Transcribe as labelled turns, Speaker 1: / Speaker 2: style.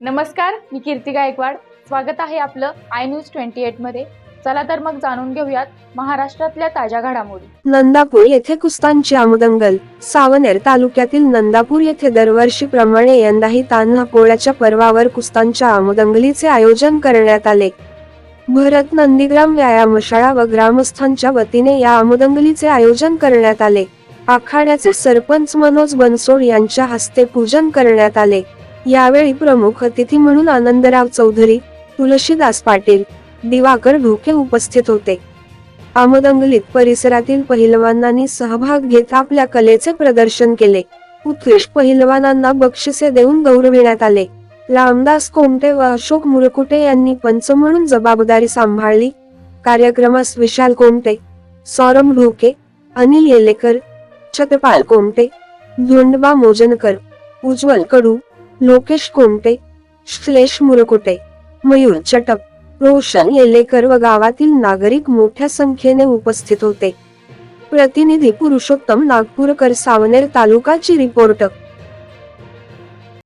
Speaker 1: नमस्कार मी कीर्ती गायकवाड. स्वागत आहे आपलं आय न्यूज ट्वेंटी एटमध्ये. चला तर मग जाणून घेऊयात महाराष्ट्रातल्या ताज्या घडामोडी.
Speaker 2: नंदापूर येथे कुस्तांची आमदंगल. सावनेर तालुक्यातील नंदापूर येथे दरवर्षीप्रमाणे यंदाही तान्हा पोळ्याच्या पर्वावर कुस्तांच्या आमदंगलीचे आयोजन करण्यात आले. भरत नंदीग्राम व्यायामशाळा व ग्रामस्थांच्या वतीने या आमदंगलीचे आयोजन करण्यात आले. आखाड्याचे सरपंच मनोज बनसोड यांच्या हस्ते पूजन करण्यात आले. यावेळी प्रमुख अतिथी म्हणून आनंदराव चौधरी तुलसीदास पाटील दिवाकर ढोके उपस्थित होते. आमदंगलीत परिसरातील पहिलवानांनी सहभाग घेत आपल्या कलेचे प्रदर्शन केले. उत्कृष्ट पहिलवानांना बक्षिसे देऊन गौरविण्यात आले. रामदास कोमटे व अशोक मुरकुटे यांनी पंच म्हणून जबाबदारी सांभाळली. कार्यक्रमास विशाल कोमटे सौरभ ढोके अनिल येलेकर छत्रपाल कोमटे धोंडबा मोजनकर उज्ज्वल कडू लोकेश कोमटे श्लेष मुरकुटे मयूर चटप रोशन येलेकर व गावातील नागरिक मोठ्या संख्येने उपस्थित होते. प्रतिनिधी पुरुषोत्तम नागपूरकर सावनेर तालुकाची रिपोर्ट.